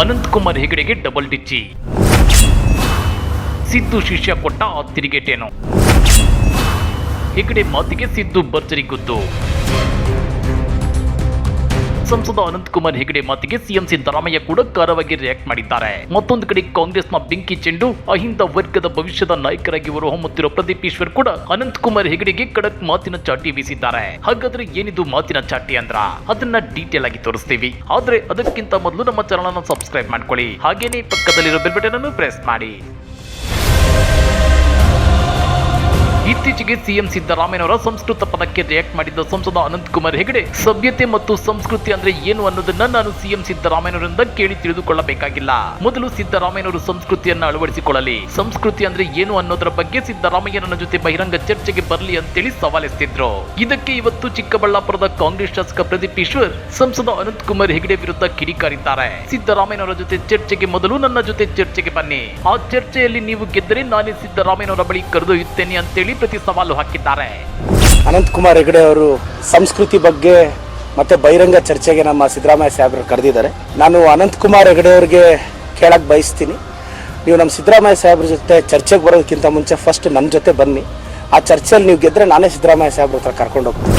ಅನಂತಕುಮಾರ್ ಹೆಗಡೆಗೆ ಡಬಲ್ ಡಿಚ್ಚಿ ಸಿದ್ದು ಶಿಷ್ಯ ಕೊಟ್ಟ ಆ ತಿರುಗೇಟೇನು? ಹೆಗಡೆ ಮಾತಿಗೆ ಸಿದ್ದು ಭರ್ಜರಿ ಗುದ್ದು. ಸಂಸದ ಅನಂತಕುಮಾರ್ ಹೆಗಡೆ ಮಾತಿಗೆ ಸಿಎಂ ಸಿದ್ದರಾಮಯ್ಯ ಕೂಡ ಖಾರವಾಗಿ ರಿಯಾಕ್ಟ್ ಮಾಡಿದ್ದಾರೆ. ಮತ್ತೊಂದು ಕಡೆ ಕಾಂಗ್ರೆಸ್ನ ಬೆಂಕಿ ಚೆಂಡು, ಅಹಿಂದ ವರ್ಗದ ಭವಿಷ್ಯದ ನಾಯಕರಾಗಿ ಹೊರಹೊಮ್ಮುತ್ತಿರುವ ಪ್ರದೀಪ್ ಈಶ್ವರ್ ಕೂಡ ಅನಂತಕುಮಾರ್ ಹೆಗಡೆಗೆ ಖಡಕ್ ಮಾತಿನ ಚಾಟಿ ಬೀಸಿದ್ದಾರೆ. ಹಾಗಾದ್ರೆ ಏನಿದು ಮಾತಿನ ಚಾಟಿ ಅಂದ್ರ? ಅದನ್ನ ಡೀಟೇಲ್ ಆಗಿ ತೋರಿಸ್ತೀವಿ. ಆದ್ರೆ ಅದಕ್ಕಿಂತ ಮೊದಲು ನಮ್ಮ ಚಾನಲ್ ಅನ್ನು ಸಬ್ಸ್ಕ್ರೈಬ್ ಮಾಡ್ಕೊಳ್ಳಿ. ಹಾಗೇನೆ ಪಕ್ಕದಲ್ಲಿರೋ ಬೆಲ್ ಬಟನ್ ಅನ್ನು ಪ್ರೆಸ್ ಮಾಡಿ. ಇತ್ತೀಚೆಗೆ ಸಿಎಂ ಸಿದ್ದರಾಮಯ್ಯನವರ ಸಂಸ್ಕೃತ ಪದಕ್ಕೆ ರಿಯಾಕ್ಟ್ ಮಾಡಿದ್ದ ಸಂಸದ ಅನಂತಕುಮಾರ್ ಹೆಗಡೆ, ಸಭ್ಯತೆ ಮತ್ತು ಸಂಸ್ಕೃತಿ ಅಂದ್ರೆ ಏನು ಅನ್ನೋದನ್ನ ನಾನು ಸಿಎಂ ಸಿದ್ದರಾಮಯ್ಯನವರಿಂದ ಕೇಳಿ ತಿಳಿದುಕೊಳ್ಳಬೇಕಾಗಿಲ್ಲ. ಮೊದಲು ಸಿದ್ದರಾಮಯ್ಯನವರು ಸಂಸ್ಕೃತಿಯನ್ನ ಅಳವಡಿಸಿಕೊಳ್ಳಲಿ. ಸಂಸ್ಕೃತಿ ಅಂದ್ರೆ ಏನು ಅನ್ನೋದರ ಬಗ್ಗೆ ಸಿದ್ದರಾಮಯ್ಯ ನನ್ನ ಜೊತೆ ಬಹಿರಂಗ ಚರ್ಚೆಗೆ ಬರಲಿ ಅಂತೇಳಿ ಸವಾಲೆಸ್ತಿದ್ರು ಇದಕ್ಕೆ ಇವತ್ತು ಚಿಕ್ಕಬಳ್ಳಾಪುರದ ಕಾಂಗ್ರೆಸ್ ಶಾಸಕ ಪ್ರದೀಪ್ ಈಶ್ವರ್, ಸಂಸದ ಅನಂತಕುಮಾರ್ ಹೆಗಡೆ ವಿರುದ್ಧ ಕಿಡಿಕಾರಿದ್ದಾರೆ. ಸಿದ್ದರಾಮಯ್ಯನವರ ಜೊತೆ ಚರ್ಚೆಗೆ ಮೊದಲು ನನ್ನ ಜೊತೆ ಚರ್ಚೆಗೆ ಬನ್ನಿ. ಆ ಚರ್ಚೆಯಲ್ಲಿ ನೀವು ಗೆದ್ದರೆ ನಾನೇ ಸಿದ್ದರಾಮಯ್ಯನವರ ಬಳಿ ಕರೆದೊಯ್ಯುತ್ತೇನೆ ಅಂತೇಳಿ ಪ್ರತಿ ಸವಾಲು ಹಾಕಿದ್ದಾರೆ. ಅನಂತಕುಮಾರ್ ಹೆಗಡೆ ಅವರು ಸಂಸ್ಕೃತಿ ಬಗ್ಗೆ ಮತ್ತೆ ಬಹಿರಂಗ ಚರ್ಚೆಗೆ ನಮ್ಮ ಸಿದ್ದರಾಮಯ್ಯ ಸಾಹೇಬರು ಕರೆದಿದ್ದಾರೆ. ನಾನು ಅನಂತಕುಮಾರ್ ಹೆಗಡೆ ಅವರಿಗೆ ಕೇಳಕ್ ಬಯಸ್ತೀನಿ. ನೀವು ನಮ್ಮ ಸಿದ್ದರಾಮಯ್ಯ ಸಾಹೇಬ್ರ ಜೊತೆ ಚರ್ಚೆಗೆ ಬರೋದಕ್ಕಿಂತ ಮುಂಚೆ ಫಸ್ಟ್ ನನ್ನ ಜೊತೆ ಬನ್ನಿ. ಆ ಚರ್ಚೆಯಲ್ಲಿ ನೀವು ಗೆದ್ದರೆ ನಾನೇ ಸಿದ್ದರಾಮಯ್ಯ ಸಾಹೇಬ್ರ ಹತ್ರ ಕರ್ಕೊಂಡು ಹೋಗ್ತೀನಿ.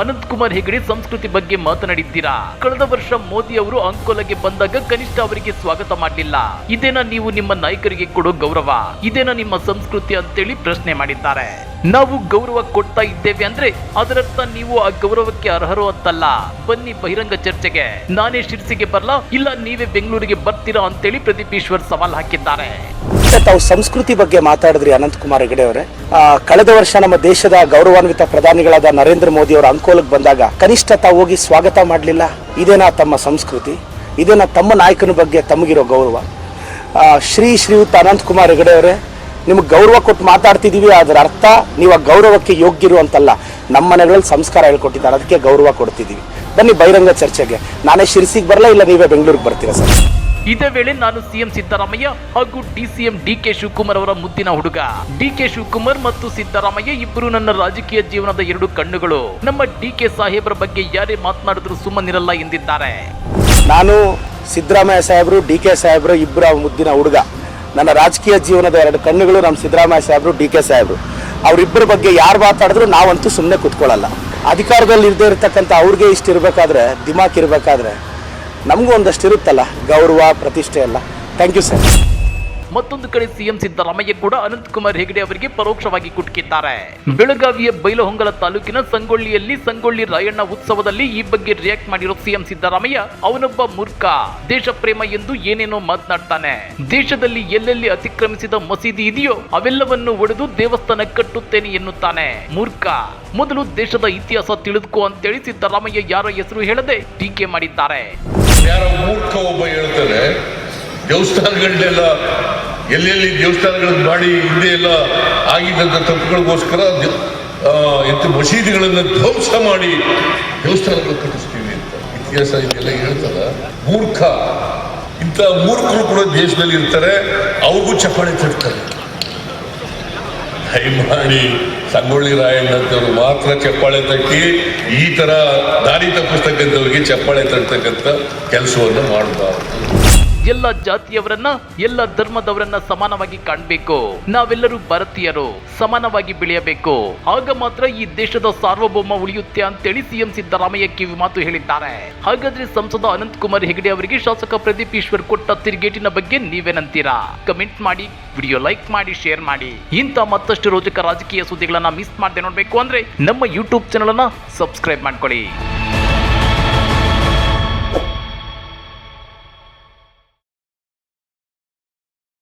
ಅನಂತಕುಮಾರ್ ಹೆಗಡೆ ಸಂಸ್ಕೃತಿ ಬಗ್ಗೆ ಮಾತನಾಡಿದ್ದೀರಾ? ಕಳೆದ ವರ್ಷ ಮೋದಿ ಅವರು ಅಂಕೋಲಗೆ ಬಂದಾಗ ಕನಿಷ್ಠ ಅವರಿಗೆ ಸ್ವಾಗತ ಮಾಡಲಿಲ್ಲ. ಇದೇನಾ ನೀವು ನಿಮ್ಮ ನಾಯಕರಿಗೆ ಕೊಡೋ ಗೌರವ? ಇದೇನಾ ನಿಮ್ಮ ಸಂಸ್ಕೃತಿ ಅಂತೇಳಿ ಪ್ರಶ್ನೆ ಮಾಡಿದ್ದಾರೆ. ನಾವು ಗೌರವ ಕೊಡ್ತಾ ಇದ್ದೇವೆ ಅಂದ್ರೆ ಅದರರ್ಥ ನೀವು ಆ ಗೌರವಕ್ಕೆ ಅರ್ಹರು ಅಂತಲ್ಲ. ಬನ್ನಿ ಬಹಿರಂಗ ಚರ್ಚೆಗೆ. ನಾನೇ ಶಿರ್ಸಿಗೆ ಬರಲಾ, ಇಲ್ಲ ನೀವೇ ಬೆಂಗಳೂರಿಗೆ ಬರ್ತೀರಾ ಅಂತೇಳಿ ಪ್ರದೀಪ್ ಈಶ್ವರ್ ಸವಾಲ್ ಹಾಕಿದ್ದಾರೆ. ತಾವು ಸಂಸ್ಕೃತಿ ಬಗ್ಗೆ ಮಾತಾಡಿದ್ರಿ ಅನಂತಕುಮಾರ್ ಹೆಗಡೆ ಅವರೇ. ಕಳೆದ ವರ್ಷ ನಮ್ಮ ದೇಶದ ಗೌರವಾನ್ವಿತ ಪ್ರಧಾನಿಗಳಾದ ನರೇಂದ್ರ ಮೋದಿ ಅವರ ಅಂಕೋಲಕ್ಕೆ ಬಂದಾಗ ಕನಿಷ್ಠ ತಾವು ಹೋಗಿ ಸ್ವಾಗತ ಮಾಡಲಿಲ್ಲ. ಇದೇನಾ ತಮ್ಮ ಸಂಸ್ಕೃತಿ? ಇದೇನಾ ತಮ್ಮ ನಾಯಕನ ಬಗ್ಗೆ ತಮಗಿರೋ ಗೌರವ? ಶ್ರೀ ಶ್ರೀಯುತ ಅನಂತಕುಮಾರ್ ಹೆಗಡೆ ಅವರೇ ನಿಮ್ಗೆ ಗೌರವ ಕೊಟ್ಟು ಮಾತಾಡ್ತಿದ್ದೀವಿ ಅದರ ಅರ್ಥ ನೀವು ಆ ಗೌರವಕ್ಕೆ ಯೋಗ್ಯರು ಅಂತಲ್ಲ. ನಮ್ಮ ಮನೆಗಳಲ್ಲಿ ಸಂಸ್ಕಾರ ಹೇಳ್ಕೊಟ್ಟಿದ್ದಾರೆ ಅದಕ್ಕೆ ಗೌರವ ಕೊಡ್ತಿದ್ದೀವಿ ಬನ್ನಿ ಬಹಿರಂಗ ಚರ್ಚೆಗೆ. ನಾನೇ ಶಿರ್ಸಿಗೆ ಬರಲ್ಲ ಇಲ್ಲ ನೀವೇ ಬೆಂಗಳೂರಿಗೆ ಬರ್ತೀರಾ ಸರ್? ಇದೇ ವೇಳೆ ನಾನು ಸಿಎಂ ಸಿದ್ದರಾಮಯ್ಯ ಹಾಗೂ ಡಿಸಿಎಂ ಡಿಕೆ ಶಿವಕುಮಾರ್ ಅವರ ಮುದ್ದಿನ ಹುಡುಗ. ಡಿ ಕೆ ಶಿವಕುಮಾರ್ ಮತ್ತು ಸಿದ್ದರಾಮಯ್ಯ ಇಬ್ಬರು ನನ್ನ ರಾಜಕೀಯ ಜೀವನದ ಎರಡು ಕಣ್ಣುಗಳು. ನಮ್ಮ ಡಿ ಕೆ ಸಾಹೇಬರ ಬಗ್ಗೆ ಯಾರೇ ಮಾತನಾಡಿದ್ರು ಸುಮ್ಮನಿರಲ್ಲ ಎಂದಿದ್ದಾರೆ. ನಾನು ಸಿದ್ದರಾಮಯ್ಯ ಸಾಹೇಬರು ಡಿ ಕೆ ಸಾಹೇಬರು ಇಬ್ಬರು ಮುದ್ದಿನ ಹುಡುಗ. ನನ್ನ ರಾಜಕೀಯ ಜೀವನದ ಎರಡು ಕಣ್ಣುಗಳು ನಮ್ಮ ಸಿದ್ದರಾಮಯ್ಯ ಸಾಹೇಬರು, ಡಿ ಕೆ ಸಾಹೇಬರು. ಅವರಿಬ್ಬರ ಬಗ್ಗೆ ಯಾರು ಮಾತಾಡಿದ್ರು ನಾವಂತೂ ಸುಮ್ಮನೆ ಕುತ್ಕೊಳ್ಳಲ್ಲ. ಅಧಿಕಾರದಲ್ಲಿ ಇರದೇ ಇರತಕ್ಕಂಥ ಅವ್ರಿಗೆ ಇಷ್ಟು ಇರಬೇಕಾದ್ರೆ, ದಿಮಾಕ್ ಇರಬೇಕಾದ್ರೆ ನಮಗೂ ಒಂದಷ್ಟು ಇರುತ್ತಲ್ಲ ಗೌರವ, ಪ್ರತಿಷ್ಠೆ ಎಲ್ಲ. ಥ್ಯಾಂಕ್ ಯು ಸರ್ ಮತ್ತೊಂದು ಕಡೆ ಸಿಎಂ ಸಿದ್ದರಾಮಯ್ಯ ಕೂಡ ಅನಂತಕುಮಾರ್ ಹೆಗಡೆ ಅವರಿಗೆ ಪರೋಕ್ಷವಾಗಿ ಕುಟುಕಿದ್ದಾರೆ. ಬೆಳಗಾವಿಯ ಬೈಲಹೊಂಗಲ ತಾಲೂಕಿನ ಸಂಗೊಳ್ಳಿಯಲ್ಲಿ ಸಂಗೊಳ್ಳಿ ರಾಯಣ್ಣ ಉತ್ಸವದಲ್ಲಿ ಈ ಬಗ್ಗೆ ರಿಯಾಕ್ಟ್ ಮಾಡಿರೋ ಸಿಎಂ ಸಿದ್ದರಾಮಯ್ಯ, ಅವನೊಬ್ಬ ಮೂರ್ಖ. ದೇಶ ಪ್ರೇಮ ಎಂದು ಏನೇನೋ ಮಾತನಾಡ್ತಾನೆ. ದೇಶದಲ್ಲಿ ಎಲ್ಲೆಲ್ಲಿ ಅತಿಕ್ರಮಿಸಿದ ಮಸೀದಿ ಇದೆಯೋ ಅವೆಲ್ಲವನ್ನು ಒಡೆದು ದೇವಸ್ಥಾನ ಕಟ್ಟುತ್ತೇನೆ ಎನ್ನುತ್ತಾನೆ. ಮೂರ್ಖ. ಮೊದಲು ದೇಶದ ಇತಿಹಾಸ ತಿಳಿದುಕೋ ಅಂತೇಳಿ ಸಿದ್ದರಾಮಯ್ಯ ಯಾರ ಹೆಸರು ಹೇಳದೆ ಟೀಕೆ ಮಾಡಿದ್ದಾರೆ. ಯಾರ ಮೂರ್ಖ ಒಬ್ಬ ಹೇಳ್ತಾರೆ ದೇವಸ್ಥಾನಗಳನ್ನೆಲ್ಲ ಎಲ್ಲೆಲ್ಲಿ ದೇವಸ್ಥಾನಗಳನ್ನು ಮಾಡಿ ಹಿಂದೆ ಎಲ್ಲ ಆಗಿದ್ದಂಥ ತಪ್ಪುಗಳಿಗೋಸ್ಕರ ಎಂಥ ಮಸೀದಿಗಳನ್ನು ಧ್ವಂಸ ಮಾಡಿ ದೇವಸ್ಥಾನಗಳು ಕಟ್ಟಿಸ್ತೀವಿ ಅಂತ. ಇತಿಹಾಸ ಇದೆಲ್ಲ ಹೇಳ್ತದ ಮೂರ್ಖ. ಇಂಥ ಮೂರ್ಖರು ಕೂಡ ದೇಶದಲ್ಲಿ ಇರ್ತಾರೆ, ಅವ್ರಿಗೂ ಚಪ್ಪಾಳೆ ತಟ್ತಾರೆ. ದಯಮಾಡಿ ಸಂಗೊಳ್ಳಿ ರಾಯಣ್ಣಂಥವ್ರು ಮಾತ್ರ ಚಪ್ಪಾಳೆ ತಟ್ಟಿ, ಈ ತರ ದಾರಿ ತಪ್ಪಿಸ್ತಕ್ಕಂಥವ್ರಿಗೆ ಚಪ್ಪಾಳೆ ತಟ್ಟತಕ್ಕಂಥ ಕೆಲಸವನ್ನು ಮಾಡಬಾರ್ದು. ಎಲ್ಲ ಜಾತಿಯವರನ್ನ, ಎಲ್ಲ ಧರ್ಮದವರನ್ನ ಸಮಾನವಾಗಿ ಕಾಣಬೇಕು. ನಾವೆಲ್ಲರೂ ಭಾರತೀಯರು, ಸಮಾನವಾಗಿ ಬೆಳೆಯಬೇಕು. ಆಗ ಮಾತ್ರ ಈ ದೇಶದ ಸಾರ್ವಭೌಮ ಉಳಿಯುತ್ತೆ ಅಂತೇಳಿ ಸಿಎಂ ಸಿದ್ದರಾಮಯ್ಯ ಕಿವಿ ಮಾತು ಹೇಳಿದ್ದಾರೆ. ಹಾಗಾದ್ರೆ ಸಂಸದ ಅನಂತ್ ಕುಮಾರ್ ಹೆಗಡೆ ಅವರಿಗೆ ಶಾಸಕ ಪ್ರದೀಪ್ ಈಶ್ವರ್ ಕೊಟ್ಟ ತಿರುಗೇಟಿನ ಬಗ್ಗೆ ನೀವೇನಂತೀರಾ? ಕಮೆಂಟ್ ಮಾಡಿ, ವಿಡಿಯೋ ಲೈಕ್ ಮಾಡಿ, ಶೇರ್ ಮಾಡಿ. ಇಂಥ ಮತ್ತಷ್ಟು ರೋಚಕ ರಾಜಕೀಯ ಸುದ್ದಿಗಳನ್ನ ಮಿಸ್ ಮಾಡದೆ ನೋಡ್ಬೇಕು ಅಂದ್ರೆ ನಮ್ಮ ಯೂಟ್ಯೂಬ್ ಚಾನಲ್ ಅನ್ನ ಸಬ್ಸ್ಕ್ರೈಬ್ ಮಾಡ್ಕೊಳ್ಳಿ.